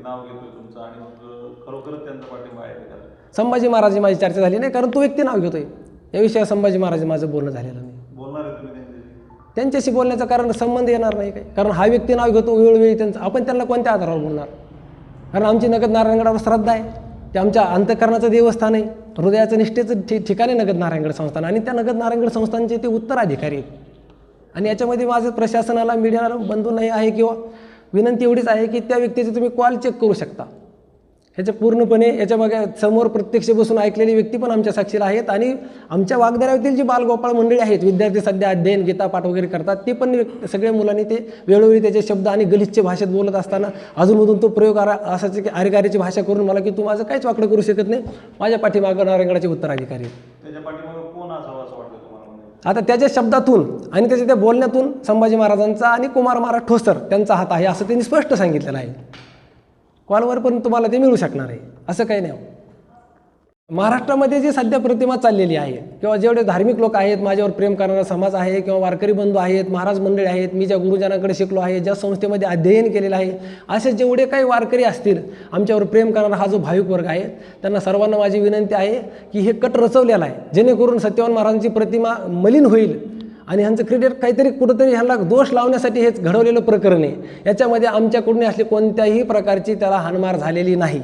व्यक्ती नाव घेतोय तुमचं आणि मग खरोखरच त्यांचा पाठिंबा आहे का संभाजी महाराज माझी चर्चा झाली नाही कारण तो व्यक्ती नाव घेतोय. या विषयावर संभाजी महाराज माझं बोलणं झालेलं नाही. बोलणार आहे तुम्ही त्यांच्याशी? त्यांच्याशी बोलण्याचं कारण संबंध येणार नाही काही. कारण हा व्यक्ती नाव घेतो वेळोवेळी त्यांचं. आपण त्यांना कोणत्या आधारावर बोलणार? कारण आमची नगद नारायणगडावर श्रद्धा आहे. ते आमच्या अंतकरणाचं देवस्थान आहे. हृदयाचं निष्ठेचं ठि ठिकाणी नगद नारायणगड संस्थान. आणि त्या नगद नारायणगड संस्थानचे ते उत्तराधिकारी आहेत. आणि याच्यामध्ये माझं प्रशासनाला मीडियाला बंधू नाही आहे किंवा विनंती एवढीच आहे की त्या व्यक्तीचे तुम्ही कॉल चेक करू शकता. ह्याच्या पूर्णपणे याच्या मागे समोर प्रत्यक्ष बसून ऐकलेली व्यक्ती पण आमच्या साक्षीला आहेत आणि आमच्या वागदऱ्यातील जी बालगोपाळ मंडळी आहेत विद्यार्थी सध्या अध्ययन गीता पाठ वगैरे करतात ते पण सगळ्या मुलांनी ते वेळोवेळी त्याचे शब्द आणि गलिच्छ भाषेत बोलत असताना अजूनमधून तो प्रयोग आरा असायचे की अरिगारीची भाषा करून मला की तू माझं काहीच वाकडं करू शकत नाही. माझ्या पाठीमागं नारायणगडाचे उत्तराधिकारी आहेत. त्याच्या पाठीमागे कोण असावं असं वाटतं तुम्हाला म्हणजे आता त्याच्या शब्दातून आणि त्याच्या त्या बोलण्यातून संभाजी महाराजांचा आणि कुमार महाराज ठोसर त्यांचा हात आहे असं त्यांनी स्पष्ट सांगितलेलं आहे. कॉलवर पण तुम्हाला ते मिळू शकणार आहे. असं काही नाही हो. महाराष्ट्रामध्ये जी सध्या प्रतिमा चाललेली आहे किंवा जेवढे धार्मिक लोक आहेत माझ्यावर प्रेम करणारा समाज आहे किंवा वारकरी बंधू आहेत महाराज मंडळी आहेत मी ज्या गुरुजनांकडे शिकलो आहे ज्या संस्थेमध्ये अध्ययन केलेलं आहे असे जेवढे काही वारकरी असतील आमच्यावर प्रेम करणारा हा जो भाविक वर्ग आहे त्यांना सर्वांना माझी विनंती आहे की हे कट रचवलेलं आहे जेणेकरून सत्यवान महाराजांची प्रतिमा मलिन होईल आणि ह्यांचं क्रिकेट काहीतरी कुठंतरी ह्यांना दोष लावण्यासाठी हेच घडवलेलं प्रकरण आहे. याच्यामध्ये आमच्याकडून असली कोणत्याही प्रकारची त्याला हानमार झालेली नाही.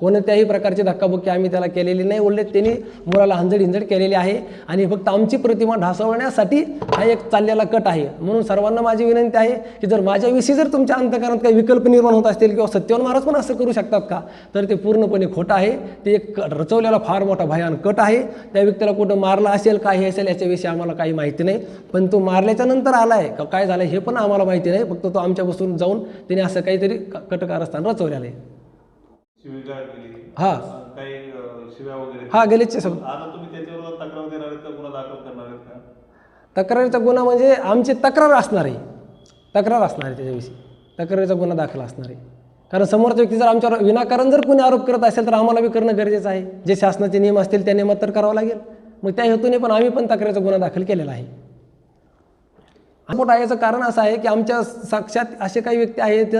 कोणत्याही प्रकारची धक्काबुक्की आम्ही त्याला केलेली नाही. उलट त्यांनी मुलाला हंजड हिंजड केलेली आहे आणि फक्त आमची प्रतिमा ढासवण्यासाठी हा एक चाललेला कट आहे. म्हणून सर्वांना माझी विनंती आहे की जर माझ्याविषयी जर तुमच्या अंतकरणात काही विकल्प निर्माण होत असतील किंवा सत्यवान महाराज पण असं करू शकतात का? तर ते पूर्णपणे खोटं आहे. ते एक रचवलेला फार मोठा भयान कट आहे. त्या व्यक्तीला कुठं मारलं असेल काही असेल याच्याविषयी आम्हाला काही माहिती नाही. पण तो मारल्याच्या नंतर आला आहे का काय झालं हे पण आम्हाला माहिती नाही. फक्त तो आमच्यापासून जाऊन त्याने असं काहीतरी कटकारस्थान रचवलेलं आहे. हा. हा गलिच्छ शब्द तक्रारीचा गुन्हा म्हणजे आमची तक्रार असणार आहे. तक्रार असणार आहे त्याच्याविषयी. तक्रारीचा गुन्हा दाखल असणार आहे. कारण समोरचा व्यक्ती जर आमच्यावर विनाकारण जर कोणी आरोप करत असेल तर आम्हाला बी करणं गरजेचं आहे. जे शासनाचे नियम असतील त्या नियमात तर करावं लागेल. मग त्या हेतूने पण आम्ही पण तक्रारीचा गुन्हा दाखल केलेला आहे. मोठा याचं कारण असं आहे की आमच्या साक्षात असे काही व्यक्ती आहेत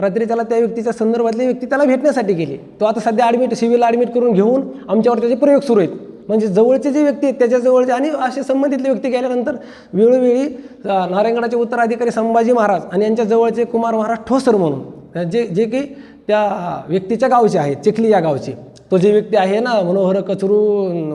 रात्री त्याला त्या व्यक्तीच्या संदर्भातली व्यक्ती त्याला भेटण्यासाठी गेली. तो आता सध्या ॲडमिट सिव्हिल ॲडमिट करून घेऊन आमच्यावर त्याचे प्रयोग सुरू आहेत. म्हणजे जवळचे जे व्यक्ती आहेत त्याच्याजवळचे आणि असे संबंधितले व्यक्ती गेल्यानंतर वेळोवेळी नारायणगडाचे उत्तराधिकारी संभाजी महाराज आणि यांच्या जवळचे कुमार महाराज ठोसर म्हणून जे जे की त्या व्यक्तीच्या गावचे आहेत चिखली या गावचे. तो जे व्यक्ती आहे ना मनोहर कचरू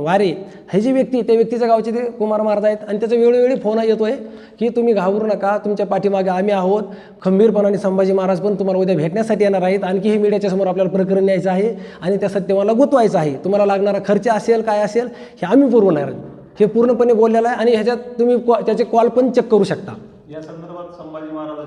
वारे हे जी व्यक्ती त्या व्यक्तीच्या गावचे ते कुमार महाराज आहेत आणि त्याचा वेळोवेळी फोन येतो आहे की तुम्ही घाबरू नका तुमच्या पाठीमागे आम्ही आहोत. खंबीरपणाने संभाजी महाराज पण तुम्हाला उद्या भेटण्यासाठी येणार आहेत. आणखी हे मीडियाच्या समोर आपल्याला प्रकरण न्यायचं आहे आणि त्या सत्यवाला गुंतवायचं आहे. तुम्हाला लागणारा खर्च असेल काय असेल हे आम्ही पुरवणार. हे पूर्णपणे बोललेलं आहे आणि ह्याच्यात तुम्ही त्याचे कॉल पण चेक करू शकता. या संदर्भात संभाजी महाराज